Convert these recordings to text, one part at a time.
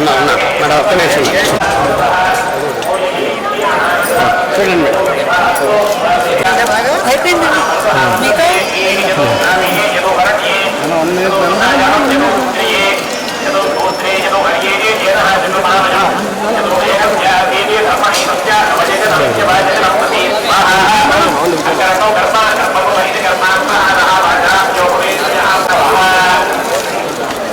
ఉన్నా ఉన్నా మేడం ఒక్క నిమిషం చూడండి madam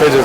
Pedro.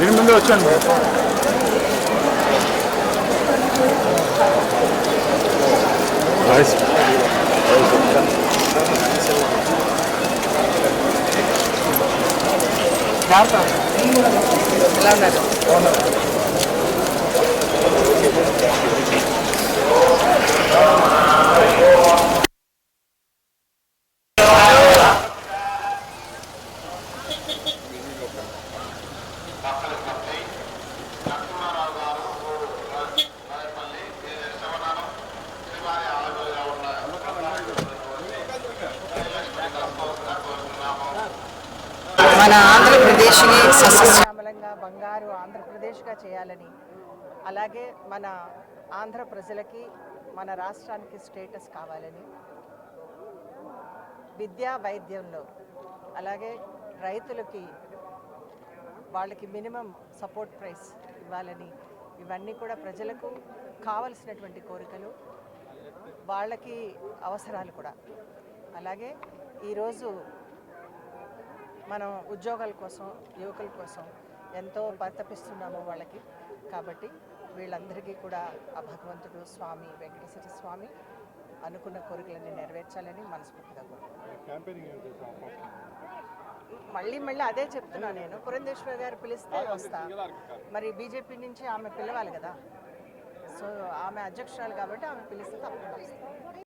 Benim bunu ölçen mi? Nice. Nerede? Nerede? Nerede? మన ఆంధ్రప్రదేశ్ని సస్యశ్యామలంగా బంగారు ఆంధ్రప్రదేశ్గా చేయాలని అలాగే మన ఆంధ్ర ప్రజలకి మన రాష్ట్రానికి స్టేటస్ కావాలని విద్యా వైద్యంలో అలాగే రైతులకి వాళ్ళకి మినిమం సపోర్ట్ ప్రైస్ ఇవ్వాలని ఇవన్నీ కూడా ప్రజలకు కావలసినటువంటి కోరికలు వాళ్ళకి అవసరాలు కూడా. అలాగే ఈరోజు మనం ఉద్యోగాల కోసం యువకుల కోసం ఎంతో పరితపిస్తున్నాము వాళ్ళకి. కాబట్టి వీళ్ళందరికీ కూడా ఆ భగవంతుడు స్వామి వెంకటేశ్వర స్వామి అనుకున్న కోరికలన్నీ నెరవేర్చాలని మనస్ఫూర్తిగా కోరుకుంటున్నాను. మళ్ళీ మళ్ళీ అదే చెప్తున్నా నేను. పురంధేశ్వరి గారు పిలిస్తే వస్తా. మరి బీజేపీ నుంచి ఆమె పిలవాలి కదా. సో ఆమె అధ్యక్షురాలు కాబట్టి ఆమె పిలిస్తే తప్పకుండా వస్తాను